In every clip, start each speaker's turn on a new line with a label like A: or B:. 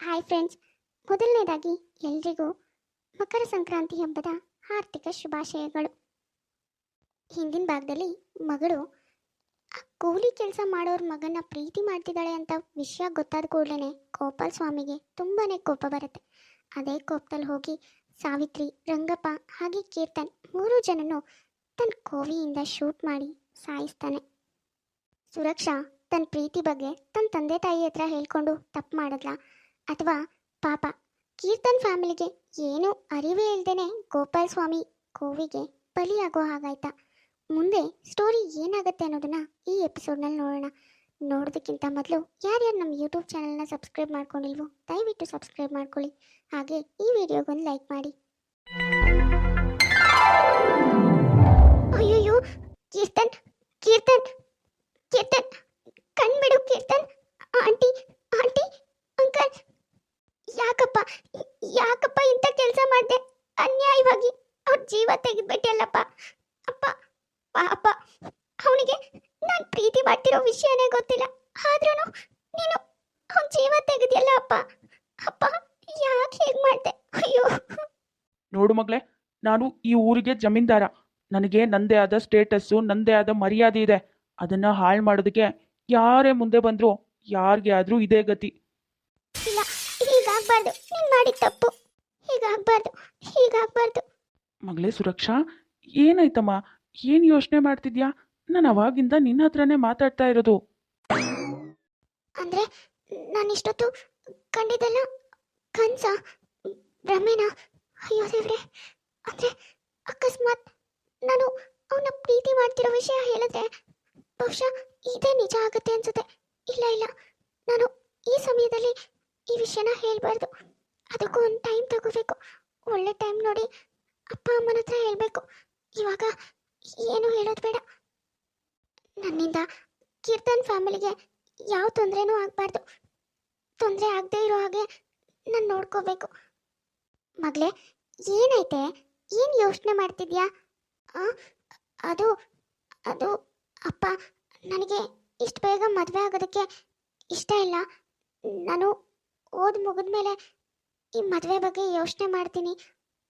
A: Hi friends ಮೊದಲನೇದಾಗಿ ಎಲ್ರಿಗೂ ಮಕರ ಸಂಕ್ರಾಂತಿ ಹಬ್ಬದ ಆರ್ಥಿಕ ಶುಭಾಶಯಗಳು. ಹಿಂದಿನ ಭಾಗದಲ್ಲಿ ಮಗಳು ಕೂಲಿ ಕೆಲಸ ಮಾಡೋರ ಮಗನ ಪ್ರೀತಿ ಮಾಡ್ತಿದ್ದಾಳೆ ಅಂತ ವಿಷಯ ಗೊತ್ತಾದ ಕೂಡಲೇ ಗೋಪಾಲ್ ಸ್ವಾಮಿಗೆ ತುಂಬಾ ಕೋಪ ಬರುತ್ತೆ. ಅದೇ ಕೋಪದಲ್ಲಿ ಹೋಗಿ ಸಾವಿತ್ರಿ, ರಂಗಪ್ಪ ಹಾಗೆ ಕೀರ್ತನ್ ಮೂರು ಜನನು ತನ್ನ ಕೋವಿಯಿಂದ ಶೂಟ್ ಮಾಡಿ ಸಾಯಿಸ್ತಾನೆ. ಸುರಕ್ಷಾ ತನ್ನ ಪ್ರೀತಿ ಬಗ್ಗೆ ತನ್ನ ತಂದೆ ತಾಯಿ ಹತ್ರ ಹೇಳ್ಕೊಂಡು ತಪ್ಪು ಮಾಡಿದ್ಲಾ? ಅಥವಾ ಪಾಪ. ಕೀರ್ತನ್ ಫ್ಯಾಮಿಲಿಗೆ ಏನೂ ಅರಿವೇ ಇಲ್ದೇನೆ ಗೋಪಾಲ್ ಸ್ವಾಮಿ ಕೋವಿಗೆ ಬಲಿಯಾಗೋ ಹಾಗಾಯ್ತಾ. ಮುಂದೆ ಸ್ಟೋರಿ ಏನಾಗುತ್ತೆ ಅನ್ನೋದನ್ನ ಈ ಎಪಿಸೋಡ್ನಲ್ಲಿ ನೋಡೋಣ. ನೋಡೋದಕ್ಕಿಂತ ಮೊದಲು ಯಾರ್ಯಾರು ನಮ್ಮ ಯೂಟ್ಯೂಬ್ ಚಾನಲ್ನ ಸಬ್ಸ್ಕ್ರೈಬ್ ಮಾಡ್ಕೊಂಡಿಲ್ವೋ, ದಯವಿಟ್ಟು ಸಬ್ಸ್ಕ್ರೈಬ್ ಮಾಡ್ಕೊಳ್ಳಿ. ಹಾಗೆ ಈ ವಿಡಿಯೋಗೊಂದು ಲೈಕ್ ಮಾಡಿ. ಅಯ್ಯೋ ಕೀರ್ತನ್ ಕೀರ್ತನ್ ಕೀರ್ತನ್, ಕಣ್ಬಿಡು ಕೀರ್ತನ್, ಆಂಟಿ ಅಂಕಲ್ ಯಾಕಪ್ಪ ಯಾಕಪ್ಪ ಇಂಥ ಕೆಲಸ ಮಾಡಿದೆ ಅನ್ಯಾಯವಾಗಿ ಅವ್ರ ಜೀವ ತೆಗೆದ್ಬಿಟ್ಟಲ್ಲಪ್ಪ. ಅಪ್ಪ ಪಾಪ ಅವನಿಗೆ ನಾನು ಪ್ರೀತಿ ಮಾಡ್ತಿರೋ ವಿಷಯನೇ ಗೊತ್ತಿಲ್ಲ. ಆದ್ರೂ ನೀನು ಅವನ ಜೀವ ತೆಗೆದಿಯಲ್ಲ ಅಪ್ಪ. ಅಪ್ಪ ಯಾಕೆ ಹೇಗೆ ಮಾಡ್ದೆ? ಅಯ್ಯೋ.
B: ನೋಡು ಮಗಳೇ ನಾನು ಈ ಊರಿಗೆ ಜಮೀನ್ದಾರ. ನನಗೆ ನಂದೇ ಆದ ಸ್ಟೇಟಸ್ಸು ನಂದೇ ಆದ ಮರ್ಯಾದೆ ಇದೆ. ಅದನ್ನ ಹಾಳು ಮಾಡೋದಕ್ಕೆ ಯಾರೇ ಮುಂದೆ ಬಂದರೂ ಯಾರಿಗೆ ಆದರೂ ಇದೇ ಗತಿ.
A: ಇಲ್ಲ ಹೀಗಾಗಬಾರ್ದು ನೀನು ಮಾಡಿದ ತಪ್ಪು. ಹೀಗಾಗ್ಬಾರ್ದು ಹೀಗಾಗ್ಬಾರ್ದು.
B: ಮಗಳೇ ಸುರಕ್ಷಾ ಏನಾಯ್ತಮ್ಮ? ಏನು ಯೋಚನೆ ಮಾಡ್ತಿದ್ಯಾ? ನಾನು ಅವಾಗಿಂದ ನಿನ್ನ ಹತ್ರನೇ ಮಾತಾಡ್ತಾ ಇರೋದು.
A: ಅಂದ್ರೆ ನಾನು ಇಷ್ಟೊತ್ತು ಕಂಡಿದ್ದೆಲ್ಲ ಕನ್ಸ ಭ್ರಮೇನ ಅಯ್ಯೋ ದೇವ್ರೆ ಅಂದ್ರೆ ಅಕಸ್ಮಾತ್ ನಾನು ಅವನ ಪ್ರೀತಿ ಮಾಡ್ತಿರೋ ವಿಷಯ ಹೇಳಿದ್ರೆ ಬಹುಶಃ ಇದೇ ನಿಜ ಆಗುತ್ತೆ ಅನ್ಸುತ್ತೆ. ಇಲ್ಲ ಇಲ್ಲ ನಾನು ಈ ಸಮಯದಲ್ಲಿ ಈ ವಿಷಯನ ಹೇಳ್ಬಾರ್ದು. ಅದಕ್ಕೂ ಒಂದು ಟೈಮ್ ತಗೋಬೇಕು. ಒಳ್ಳೆ ಟೈಮ್ ನೋಡಿ ಅಪ್ಪ, ಅಮ್ಮನ ಹತ್ರ ಹೇಳ್ಬೇಕು. ಇವಾಗ ಏನು ಹೇಳೋದು ಬೇಡ. ನನ್ನಿಂದ ಕೀರ್ತನ್ ಫ್ಯಾಮಿಲಿಗೆ ಯಾವ ತೊಂದರೆನೂ ಆಗಬಾರ್ದು. ತೊಂದರೆ ಆಗದೆ ಇರೋ ಹಾಗೆ ನಾನು ನೋಡ್ಕೋಬೇಕು. ಮಗಳೇ ಏನೈತೆ ಏನು ಯೋಚನೆ ಮಾಡ್ತಿದ್ಯಾ? ಅದು ಅದು ಅಪ್ಪ ನನಗೆ ಇಷ್ಟು ಬೇಗ ಮದುವೆ ಆಗೋದಕ್ಕೆ ಇಷ್ಟ ಇಲ್ಲ. ನಾನು ಓದ್ ಮುಗಿದ್ಮೇಲೆ ಈ ಮದುವೆ ಬಗ್ಗೆ ಯೋಚನೆ ಮಾಡ್ತೀನಿ.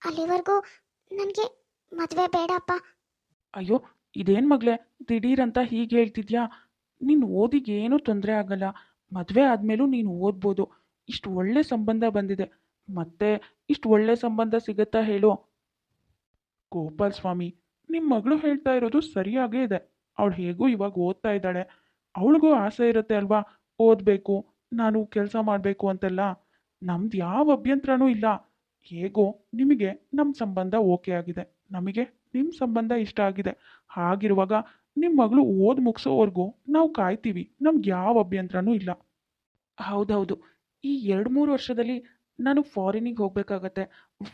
A: ಅಲ್ಲಿವರೆಗೂ ನನಗೆ ಮದುವೆ ಬೇಡಪ್ಪ.
B: ಅಯ್ಯೋ, ಇದೇನು ಮಗಳೇ? ದಿಢೀರಂತ ಹೀಗೆ ಹೇಳ್ತಿದ್ಯಾ? ನೀನು ಓದಿಗೆ ಏನೂ ತೊಂದರೆ ಆಗಲ್ಲ. ಮದುವೆ ಆದಮೇಲೂ ನೀನು ಓದ್ಬೋದು. ಇಷ್ಟು ಒಳ್ಳೆ ಸಂಬಂಧ ಬಂದಿದೆ. ಮತ್ತೆ ಇಷ್ಟು ಒಳ್ಳೆ ಸಂಬಂಧ ಸಿಗುತ್ತಾ ಹೇಳು. ಗೋಪಾಲ್ ಸ್ವಾಮಿ ನಿಮ್ಮ ಮಗಳು ಹೇಳ್ತಾ ಇರೋದು ಸರಿಯಾಗೇ ಇದೆ. ಅವಳು ಹೇಗೂ ಇವಾಗ ಓದ್ತಾ ಇದ್ದಾಳೆ. ಅವಳಿಗೂ ಆಸೆ ಇರುತ್ತೆ ಅಲ್ವಾ? ಓದಬೇಕು, ನಾನು ಕೆಲಸ ಮಾಡಬೇಕು ಅಂತೆಲ್ಲ. ನಮ್ದು ಯಾವ ಅಭ್ಯಂತರನೂ ಇಲ್ಲ. ಹೇಗೋ ನಿಮಗೆ ನಮ್ಮ ಸಂಬಂಧ ಓಕೆ ಆಗಿದೆ. ನಮಗೆ ನಿಮ್ಮ ಸಂಬಂಧ ಇಷ್ಟ ಆಗಿದೆ. ಹಾಗಿರುವಾಗ ನಿಮ್ಮ ಮಗಳು ಓದ್ ಮುಗಿಸೋವರೆಗೂ ನಾವು ಕಾಯ್ತೀವಿ. ನಮ್ಗೆ ಯಾವ ಅಭ್ಯಂತರನೂ ಇಲ್ಲ. ಹೌದೌದು. ಈ ಎರಡು ಮೂರು ವರ್ಷದಲ್ಲಿ ನಾನು ಫಾರಿನಿಗೆ ಹೋಗಬೇಕಾಗತ್ತೆ.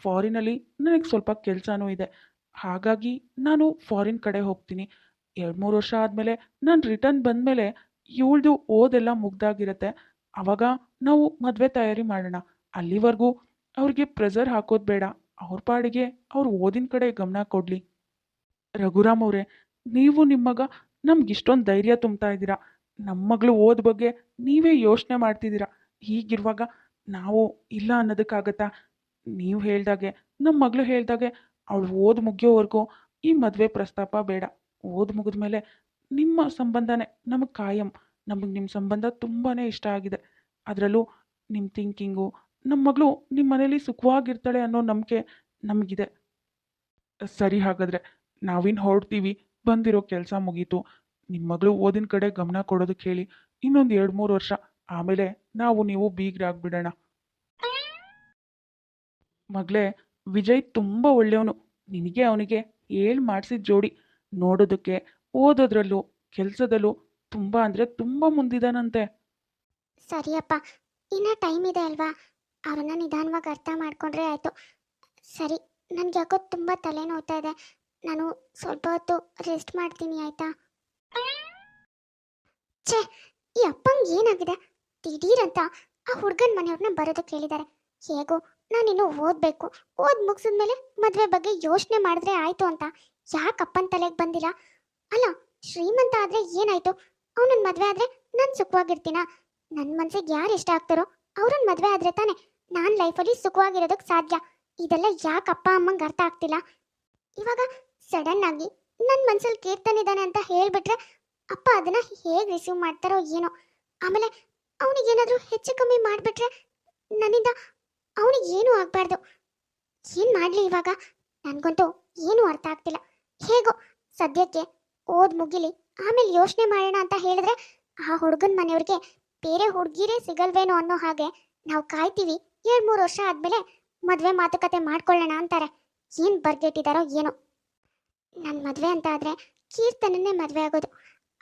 B: ಫಾರಿನಲ್ಲಿ ನನಗೆ ಸ್ವಲ್ಪ ಕೆಲಸನೂ ಇದೆ. ಹಾಗಾಗಿ ನಾನು ಫಾರಿನ್ ಕಡೆ ಹೋಗ್ತೀನಿ. ಎರಡು ಮೂರು ವರ್ಷ ಆದಮೇಲೆ ನಾನು ರಿಟರ್ನ್ ಬಂದಮೇಲೆ ಇವಳ್ದು ಓದೆಲ್ಲ ಮುಗ್ದಾಗಿರುತ್ತೆ. ಆವಾಗ ನಾವು ಮದುವೆ ತಯಾರಿ ಮಾಡೋಣ. ಅಲ್ಲಿವರೆಗೂ ಅವ್ರಿಗೆ ಪ್ರೆಸರ್ ಹಾಕೋದು ಬೇಡ. ಅವ್ರ ಪಾಡಿಗೆ ಅವ್ರು ಓದಿನ ಕಡೆ ಗಮನ ಕೊಡಲಿ. ರಘುರಾಮ್ ಅವರೇ, ನೀವು ನಿಮ್ಮ ಮಗ ನಮ್ಗೆ ಇಷ್ಟೊಂದು ಧೈರ್ಯ ತುಂಬ್ತಾ ಇದ್ದೀರಾ. ನಮ್ಮ ಮಗಳು ಓದ್ ಬಗ್ಗೆ ನೀವೇ ಯೋಚನೆ ಮಾಡ್ತಿದ್ದೀರಾ. ಹೀಗಿರುವಾಗ ನಾವು ಇಲ್ಲ ಅನ್ನೋದಕ್ಕಾಗತ್ತಾ? ನೀವು ಹೇಳ್ದಾಗೆ ನಮ್ಮ ಮಗಳು ಹೇಳ್ದಾಗೆ ಅವಳು ಓದ್ ಮುಗಿಯೋವರೆಗೂ ಈ ಮದುವೆ ಪ್ರಸ್ತಾಪ ಬೇಡ. ಓದ್ ಮುಗಿದ್ಮೇಲೆ ನಿಮ್ಮ ಸಂಬಂಧನೇ ನಮಗೆ ಕಾಯಂ. ನಮಗೆ ನಿಮ್ಮ ಸಂಬಂಧ ತುಂಬಾ ಇಷ್ಟ ಆಗಿದೆ. ಅದರಲ್ಲೂ ನಿಮ್ಮ ಥಿಂಕಿಂಗು ನಮ್ಮ ಮಗಳು ನಿಮ್ಮ ಮನೇಲಿ ಸುಖವಾಗಿರ್ತಾಳೆ ಅನ್ನೋ ನಂಬಿಕೆ ನಮಗಿದೆ. ಸರಿ ಹಾಗಾದರೆ ನಾವಿನ್ನು ಹೊರಡ್ತೀವಿ, ಬಂದಿರೋ ಕೆಲಸ ಮುಗೀತು. ನಿಮ್ಮ ಮಗಳು ಓದಿನ ಕಡೆ ಗಮನ ಕೊಡೋದಕ್ಕೆ ಹೇಳಿ ಇನ್ನೊಂದು ಎರಡು ಮೂರು ವರ್ಷ, ಆಮೇಲೆ ನಾವು ನೀವು ಬೀಗ್ರಾಗ್ಬಿಡೋಣ. ಮಗಳೇ, ವಿಜಯ್ ತುಂಬ ಒಳ್ಳೆಯವನು. ನಿನಗೆ ಅವನಿಗೆ ಹೇಳ್ ಮಾಡಿಸಿದ ಜೋಡಿ. ನೋಡೋದಕ್ಕೆ, ಓದೋದ್ರಲ್ಲೂ, ಕೆಲಸದಲ್ಲೂ, ತುಂಬ ಅಂದರೆ ತುಂಬ ಮುಂದಿದಾನಂತೆ.
A: ಸರಿಯಪ್ಪ, ಇನ್ನೂ ಟೈಮ್ ಇದೆ ಅಲ್ವಾ? ಅವನ್ನ ನಿಧಾನವಾಗಿ ಅರ್ಥ ಮಾಡ್ಕೊಂಡ್ರೆ ಆಯಿತು. ಸರಿ, ನನಗೆ ಯಾಕೋ ತುಂಬ ತಲೆ ನೋವ್ತಾ ಇದೆ. ನಾನು ಸ್ವಲ್ಪ ಹೊತ್ತು ರೆಸ್ಟ್ ಮಾಡ್ತೀನಿ, ಆಯಿತಾ? ಛೇ, ಈ ಅಪ್ಪಂಗೆ ಏನಾಗಿದೆ? ದಿಢೀರಂತ ಆ ಹುಡುಗನ ಮನೆಯವ್ರನ್ನ ಬರೋದಕ್ಕೆ ಹೇಳಿದ್ದಾರೆ. ಹೇಗೋ, ನಾನಿನ್ನು ಓದಬೇಕು. ಓದ್ ಮುಗಿಸಿದ್ಮೇಲೆ ಮದುವೆ ಬಗ್ಗೆ ಯೋಚನೆ ಮಾಡಿದ್ರೆ ಆಯಿತು ಅಂತ. ಯಾಕೆ ಅಪ್ಪನ ತಲೆಗೆ ಬಂದಿಲ್ಲ ಅಲ್ಲ, ಶ್ರೀಮಂತ ಆದರೆ ಏನಾಯಿತು? ಅವನನ್ನ ಮದುವೆ ಆದರೆ ನಾನು ಸುಖವಾಗಿರ್ತೀನಾ? ನನ್ನ ಮನ್ಸಿಗೆ ಯಾರು ಇಷ್ಟ ಆಗ್ತಾರೋ ಅವ್ರನ್ನ ಮದುವೆ ಆದ್ರೆ ತಾನೆ ನಾನು ಲೈಫಲ್ಲಿ ಸುಖವಾಗಿರೋದಕ್ಕೆ ಸಾಧ್ಯ. ಇದೆಲ್ಲ ಯಾಕೆ ಅಪ್ಪ, ಅಮ್ಮಂಗೆ ಅರ್ಥ ಆಗ್ತಿಲ್ಲ? ಇವಾಗ ಸಡನ್ ಆಗಿ ನನ್ನ ಮನ್ಸಲ್ಲಿ ಕೀರ್ತನ್ ಇದ್ದಾನೆ ಅಂತ ಹೇಳ್ಬಿಟ್ರೆ ಅಪ್ಪ ಅದನ್ನ ಹೇಗೆ ರಿಸೀವ್ ಮಾಡ್ತಾರೋ ಏನೋ? ಆಮೇಲೆ ಅವನಿಗೇನಾದರೂ ಹೆಚ್ಚು ಕಮ್ಮಿ ಮಾಡಿಬಿಟ್ರೆ ನನ್ನಿಂದ ಅವನಿಗೆ ಏನೂ ಆಗಬಾರ್ದು. ಏನು ಮಾಡಲಿ ಇವಾಗ? ನನಗಂತೂ ಏನೂ ಅರ್ಥ ಆಗ್ತಿಲ್ಲ. ಹೇಗೋ ಸದ್ಯಕ್ಕೆ ಓದ್ ಮುಗಿಲಿ, ಆಮೇಲೆ ಯೋಚನೆ ಮಾಡೋಣ ಅಂತ ಹೇಳಿದ್ರೆ ಆ ಹುಡುಗನ ಮನೆಯವ್ರಿಗೆ ಬೇರೆ ಹುಡುಗಿರೇ ಸಿಗಲ್ವೇನೋ ಅನ್ನೋ ಹಾಗೆ ನಾವು ಕಾಯ್ತೀವಿ. ಎರಡು ಮೂರು ವರ್ಷ ಆದಮೇಲೆ ಮದುವೆ ಮಾತುಕತೆ ಮಾಡ್ಕೊಳ್ಳೋಣ ಅಂತಾರೆ. ಏನು ಬರ್ಗೆಟ್ಟಿದಾರೋ ಏನೋ. ನನ್ನ ಮದುವೆ ಅಂತ ಆದರೆ ಕೀರ್ತನನ್ನೇ ಮದುವೆ ಆಗೋದು.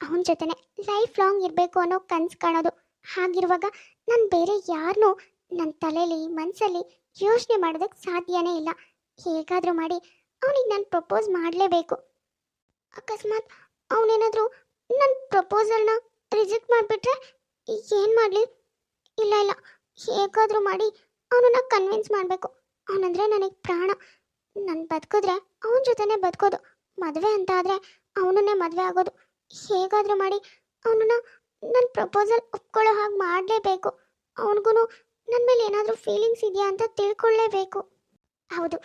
A: ಅವನ ಜೊತೆನೆ ಲೈಫ್ ಲಾಂಗ್ ಇರಬೇಕು ಅನ್ನೋ ಕನ್ಸು ಕಾಣೋದು. ಹಾಗಿರುವಾಗ ನಾನು ಬೇರೆ ಯಾರನ್ನೂ ನನ್ನ ತಲೆಯಲ್ಲಿ ಮನಸ್ಸಲ್ಲಿ ಯೋಚನೆ ಮಾಡೋದಕ್ಕೆ ಸಾಧ್ಯನೇ ಇಲ್ಲ. ಹೇಗಾದರೂ ಮಾಡಿ ಅವನಿಗೆ ನಾನು ಪ್ರಪೋಸ್ ಮಾಡಲೇಬೇಕು. ಅಕಸ್ಮಾತ್ ಅವನೇನಾದರೂ ನನ್ನ ಪ್ರಪೋಸಲ್ನ ರಿಜೆಕ್ಟ್ ಮಾಡಿಬಿಟ್ರೆ ಏನು ಮಾಡಲಿ? ಇಲ್ಲ ಇಲ್ಲ. ಹೇಗಾದರೂ ಮಾಡಿ ಅವನನ್ನ ಕನ್ವಿನ್ಸ್ ಮಾಡಬೇಕು. ಅವನಂದ್ರೆ ನನಗೆ ಪ್ರಾಣ. ನಾನು ಬದುಕಿದ್ರೆ ಅವನ ಜೊತೆನೇ ಬದುಕೋದು. ಮದುವೆ ಅಂತ ಆದರೆ ಅವನನ್ನೇ ಮದುವೆ ಆಗೋದು. ಹೇಗಾದರೂ ಮಾಡಿ ಅವನನ್ನ ನನ್ನ ಪ್ರಪೋಸಲ್ ಒಪ್ಕೊಳ್ಳೋ ಹಾಗೆ ಮಾಡಲೇಬೇಕು. ಅವನಿಗೂ ನನ್ನ ಮೇಲೆ ಏನಾದರೂ ಫೀಲಿಂಗ್ಸ್ ಇದೆಯಾ ಅಂತ ತಿಳ್ಕೊಳ್ಳೇಬೇಕು. ಹೌದು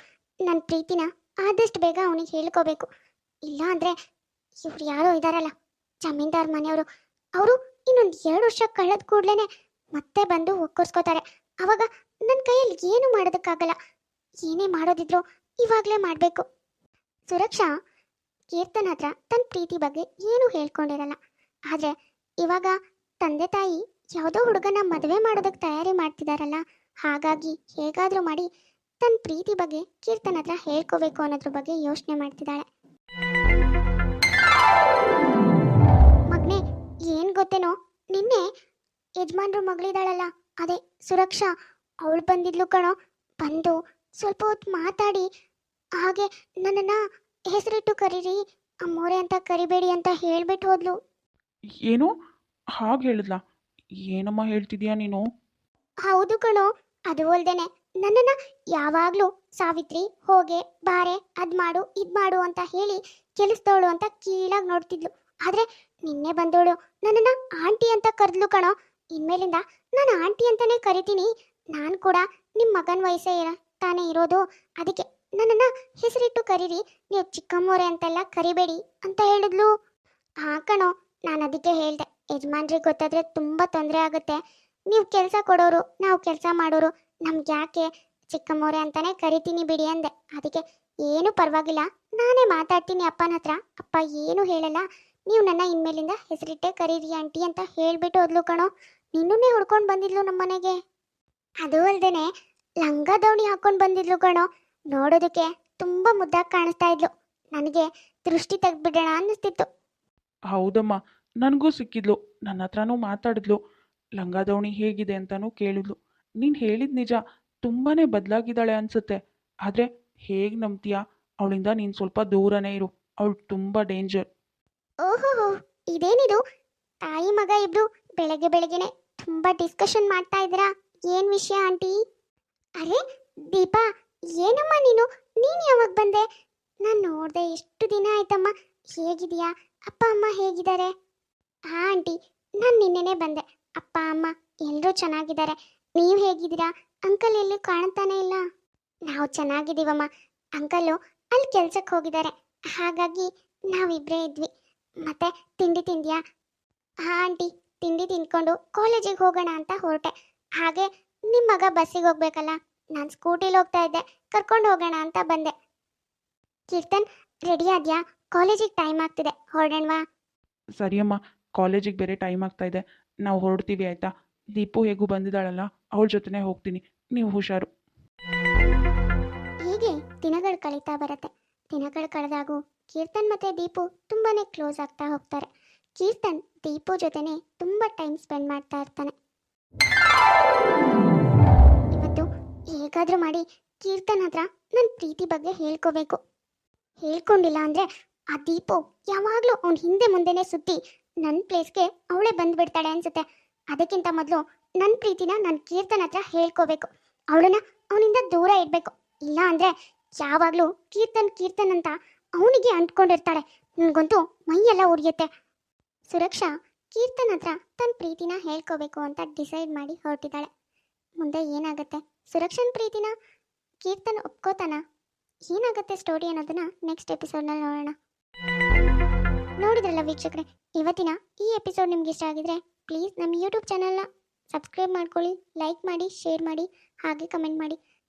A: ನನ್ನ ಪ್ರೀತಿನ ಆದಷ್ಟು ಬೇಗ ಅವನಿಗೆ ಹೇಳ್ಕೋಬೇಕು. ಇಲ್ಲ ಅಂದರೆ ಇವ್ರು ಯಾರೋ ಇದ್ದಾರಲ್ಲ ಜಮೀನ್ದಾರ್ ಮನೆಯವರು, ಅವರು ಇನ್ನೊಂದು ಎರಡು ವರ್ಷ ಕಳೆದ ಕೂಡ್ಲೇನೆ ಮತ್ತೆ ಬಂದು ಒಕ್ಕರ್ಸ್ಕೋತಾರೆ ಅವಾಗ ನನ್ನ ಕೈಯಲ್ಲಿ ಏನು ಮಾಡೋದಕ್ಕಾಗಲ್ಲ. ಏನೇ ಮಾಡೋದಿದ್ರು ಇವಾಗಲೇ ಮಾಡಬೇಕು. ಸುರಕ್ಷಾ, ಕೀರ್ತನ್ ಹತ್ರ ತನ್ನ ಪ್ರೀತಿ ಬಗ್ಗೆ ಏನೂ ಹೇಳ್ಕೊಂಡಿರಲ್ಲ. ಆದರೆ ಇವಾಗ ತಂದೆ ತಾಯಿ ಯಾವುದೋ ಹುಡುಗನ ಮದುವೆ ಮಾಡೋದಕ್ಕೆ ತಯಾರಿ ಮಾಡ್ತಿದಾರಲ್ಲ. ಹಾಗಾಗಿ ಹೇಗಾದರೂ ಮಾಡಿ ತನ್ನ ಪ್ರೀತಿ ಬಗ್ಗೆ ಕೀರ್ತನ್ ಹತ್ರ ಹೇಳ್ಕೋಬೇಕು ಅನ್ನೋದ್ರ ಬಗ್ಗೆ ಯೋಚನೆ ಮಾಡ್ತಿದ್ದಾಳೆ ಗೊತ್ತೇನೋ? ನಿನ್ನೆ ಯಜಮಾನ್ರು ಮಗಳಿದ್ದಾಳಲ್ಲ ಅದೇ ಸುರಕ್ಷಾ. ಅವಳು ಬಂದಿದ್ಲು ಕಣೋ. ಬಂದು ಸ್ವಲ್ಪ ಹೊತ್ತು ಮಾತಾಡಿ. ಹಾಗೆ ನನ್ನನ್ನು ಹೆಸರಿಟ್ಟು ಕರೀರಿ ಅಮ್ಮೋರೆ ಅಂತ ಕರಿಬೇಡಿ ಅಂತ ಹೇಳ್ಬಿಟ್ಟು ಹೋದ್ಲು.
B: ಏನು? ಹಾಗೆ ಹೇಳಿದ್ಲ? ಏನಮ್ಮ ಹೇಳ್ತಿದ್ಯಾ ನೀನು?
A: ಹೌದು ಕಣೋ ಅದು ಅಲ್ದೇನೆ. ನನ್ನನ್ನ ಯಾವಾಗ್ಲೂ ಸಾವಿತ್ರಿ ಹೋಗೆ ಬಾರೆ ಅದ್ ಮಾಡು ಇದ್ ಮಾಡು ಅಂತ ಹೇಳಿ ಕೆಲಸದವಳು ಅಂತ ಕೀಳಾಗಿ ನೋಡ್ತಿದ್ಲು. ಆದ್ರೆ ನಿನ್ನೆ ಬಂದೋಳು ನನ್ನನ್ನ ಆಂಟಿ ಅಂತ ಕರೆದ್ಲು ಕಣೋ. ಇನ್ಮೇಲಿಂದ ನಾನು ಆಂಟಿ ಅಂತಾನೆ ಕರಿತೀನಿ. ನಾನು ಕೂಡ ನಿಮ್ಮ ಮಗನ ವಯಸ್ಸೇ ತಾನೇ ಇರೋದು. ಅದಕ್ಕೆ ನನ್ನನ್ನ ಹೆಸರಿಟ್ಟು ಕರೀರಿ. ನೀವು ಚಿಕ್ಕಮ್ಮೋರೆ ಅಂತೆಲ್ಲ ಕರಿಬೇಡಿ ಅಂತ ಹೇಳಿದ್ಲು. ಹಾ ಕಣೋ, ನಾನು ಅದಕ್ಕೆ ಹೇಳ್ದೆ. ಯಜಮಾನ್ರಿಗೆ ಗೊತ್ತಾದ್ರೆ ತುಂಬಾ ತೊಂದರೆ ಆಗುತ್ತೆ. ನೀವು ಕೆಲಸ ಕೊಡೋರು, ನಾವು ಕೆಲಸ ಮಾಡೋರು, ನಮ್ಗೆ ಯಾಕೆ ಚಿಕ್ಕಮ್ಮೋರೆ ಅಂತಾನೆ ಕರಿತೀನಿ ಬಿಡಿ ಅಂದೆ. ಅದಕ್ಕೆ ಏನು ಪರವಾಗಿಲ್ಲ. ನಾನೇ ಮಾತಾಡ್ತೀನಿ ಅಪ್ಪನ ಹತ್ರ. ಅಪ್ಪ ಏನು ಹೇಳಲ್ಲ. ನೀವು ನನ್ನ ಇನ್ಮೇಲಿಂದ ಹೆಸರಿಟ್ಟೆ ಕರೀರಿ, ಆಂಟಿ ಅಂತ ಹೇಳ್ಬಿಟ್ಟು ಹೋದ್ಲು ಕಣೋ. ನಿನ್ನನ್ನೇ ಹುಡ್ಕೊಂಡು ಬಂದಿದ್ಲು ನಮ್ಮ ಮನೆಗೆ. ಅದು ಅಲ್ದೇನೆ ಲಂಗ ದೌಣಿ ಹಾಕೊಂಡು ಬಂದಿದ್ಲು ಕಣೋ. ನೋಡೋದಕ್ಕೆ ತುಂಬಾ ಮುದ್ದಾಗಿ ಕಾಣಿಸ್ತಾ ಇದ್ಲು. ನನಗೆ ದೃಷ್ಟಿ ತೆಗ್ದ್ಬಿಡೋಣ ಅನ್ನಿಸ್ತಿತ್ತು.
B: ಹೌದಮ್ಮ, ನನಗೂ ಸಿಕ್ಕಿದ್ಲು. ನನ್ನ ಹತ್ರನೂ ಮಾತಾಡಿದ್ಲು. ಲಂಗಾದವಣಿ ಹೇಗಿದೆ ಅಂತಲೂ ಕೇಳಿದ್ಲು. ನೀನು ಹೇಳಿದ ನಿಜ ತುಂಬಾ ಬದಲಾಗಿದ್ದಾಳೆ ಅನಿಸುತ್ತೆ. ಆದರೆ ಹೇಗೆ ನಂಬ್ತೀಯಾ? ಅವಳಿಂದ ನೀನು ಸ್ವಲ್ಪ ದೂರನೇ ಇರು. ಅವಳು ತುಂಬ ಡೇಂಜರ್.
A: ಓಹೋ, ಇದೇನಿದು? ತಾಯಿ ಮಗ ಇಬ್ರು ಬೆಳಗ್ಗೆ ಬೆಳಗ್ಗೆನೆ ತುಂಬಾ ಡಿಸ್ಕಷನ್ ಮಾಡ್ತಾ ಇದ್ದೀರಾ? ಏನ್ ವಿಷಯ ಆಂಟಿ? ಅರೆ, ದೀಪಾ, ಏನಮ್ಮ ನೀನು? ನೀನ್ ಯಾವಾಗ ಬಂದೆ? ನಾನು ನೋಡ್ದೆ ಎಷ್ಟು ದಿನ ಆಯ್ತಮ್ಮ. ಹೇಗಿದೀಯಾ? ಅಪ್ಪ, ಅಮ್ಮ ಹೇಗಿದ್ದಾರೆ? ಹಾ, ಆಂಟಿ, ನಾನು ನಿನ್ನೆನೆ ಬಂದೆ. ಅಪ್ಪ, ಅಮ್ಮ ಎಲ್ಲರೂ ಚೆನ್ನಾಗಿದ್ದಾರೆ. ನೀವು ಹೇಗಿದ್ದೀರಾ? ಅಂಕಲ್ ಎಲ್ಲೂ ಕಾಣ್ತಾನೆ ಇಲ್ಲ. ನಾವು ಚೆನ್ನಾಗಿದ್ದೀವಮ್ಮ. ಅಂಕಲು ಅಲ್ಲಿ ಕೆಲ್ಸಕ್ಕೆ ಹೋಗಿದ್ದಾರೆ. ಹಾಗಾಗಿ ನಾವಿಬ್ಬರೇ ಇದ್ವಿ. ಮತ್ತೆ ತಿಂಡಿ ತಿಂದ್ಯಾ? ಹಾ ಆಂಟಿ ತಿಂಡಿ ತಿನ್ಕೊಂಡು ಕಾಲೇಜಿಗೆ ಹೋಗೋಣ ಅಂತ ಹೊರಟೆ. ಹಾಗೆ ನಿಮ್ಮ ಮಗ ಬಸ್ಸಿಗೆ ಹೋಗ್ಬೇಕಲ್ಲ? ನಾನು ಸ್ಕೂಟಿಲಿ ಹೋಗ್ತಾ ಇದ್ದೆ ಕರ್ಕೊಂಡು ಹೋಗೋಣ ಅಂತ ಬಂದೆ. ಕೀರ್ತನ್ ರೆಡಿ ಆದ್ಯಾ? ಕಾಲೇಜಿಗೆ ಟೈಮ್ ಆಗ್ತಿದೆ ಹೊರಡೋಣವಾ?
B: ಸರಿಯಮ್ಮ ಕಾಲೇಜಿಗೆ ಬೇರೆ ಟೈಮ್ ಆಗ್ತಾ ಇದೆ. ನಾವು ಹೊರಡ್ತೀವಿ ಆಯ್ತಾ? ದೀಪು ಹೇಗೂ ಬಂದಿದ್ದಾಳಲ್ಲ ಅವಳ ಜೊತೆನೇ ಹೋಗ್ತೀನಿ. ನೀವು ಹುಷಾರು.
A: ಹೀಗೆ ದಿನಗಳು ಕಳೀತಾ ಬರುತ್ತೆ. ದಿನಗಳು ಕಳೆದಾಗೂ ಕೀರ್ತನ್ ಮತ್ತೆ ದೀಪು ತುಂಬಾನೇ ಕ್ಲೋಸ್ ಆಗ್ತಾ ಹೋಗ್ತಾರೆ. ಕೀರ್ತನ್, ದೀಪು ಜೊತೆನೆ ತುಂಬಾ ಟೈಮ್ ಸ್ಪೆಂಡ್ ಮಾಡ್ತಾ ಇರ್ತಾನೆ. ಇವತ್ತು ಹೇಗಾದ್ರೂ ಮಾಡಿ ಕೀರ್ತನ್ ಹತ್ರ ನನ್ನ ಪ್ರೀತಿ ಬಗ್ಗೆ ಹೇಳ್ಕೋಬೇಕು. ಹೇಳ್ಕೊಂಡಿಲ್ಲ ಅಂದ್ರೆ ಆ ದೀಪು ಯಾವಾಗಲೂ ಅವ್ನ ಹಿಂದೆ ಮುಂದೆನೇ ಸುತ್ತಿ ನನ್ನ ಪ್ಲೇಸ್ಗೆ ಅವಳೇ ಬಂದ್ಬಿಡ್ತಾಳೆ ಅನ್ಸುತ್ತೆ. ಅದಕ್ಕಿಂತ ಮೊದಲು ನನ್ನ ಪ್ರೀತಿನ ನನ್ನ ಕೀರ್ತನ್ ಹತ್ರ ಹೇಳ್ಕೋಬೇಕು. ಅವಳನ್ನ ಅವನಿಂದ ದೂರ ಇಡಬೇಕು. ಇಲ್ಲ ಅಂದ್ರೆ ಯಾವಾಗಲೂ ಕೀರ್ತನ್ ಕೀರ್ತನ್ ಅಂತ ಅವನಿಗೆ ಅಂಟ್ಕೊಂಡಿರ್ತಾಳೆ. ನನಗಂತೂ ಮೈಯೆಲ್ಲ ಉರಿಯುತ್ತೆ. ಸುರಕ್ಷಾ, ಕೀರ್ತನ್ ಹತ್ರ ತನ್ನ ಪ್ರೀತಿನ ಹೇಳ್ಕೋಬೇಕು ಅಂತ ಡಿಸೈಡ್ ಮಾಡಿ ಹೊರಟಿದ್ದಾಳೆ. ಮುಂದೆ ಏನಾಗುತ್ತೆ? ಸುರಕ್ಷನ್ ಪ್ರೀತಿನ ಕೀರ್ತನ್ ಒಪ್ಕೋತಾನ? ಏನಾಗುತ್ತೆ ಸ್ಟೋರಿ ಅನ್ನೋದನ್ನ ನೆಕ್ಸ್ಟ್ ಎಪಿಸೋಡ್ನಲ್ಲಿ ನೋಡೋಣ. ನೋಡಿದ್ರಲ್ಲ ವೀಕ್ಷಕರೆ, ಇವತ್ತಿನ ಈ ಎಪಿಸೋಡ್ ನಿಮ್ಗೆ ಇಷ್ಟ ಆಗಿದ್ರೆ ಪ್ಲೀಸ್ ನಮ್ಮ ಯೂಟ್ಯೂಬ್ ಚಾನಲ್ನ ಸಬ್ಸ್ಕ್ರೈಬ್ ಮಾಡ್ಕೊಳ್ಳಿ ಲೈಕ್ ಮಾಡಿ ಶೇರ್ ಮಾಡಿ, ಹಾಗೆ ಕಮೆಂಟ್ ಮಾಡಿ.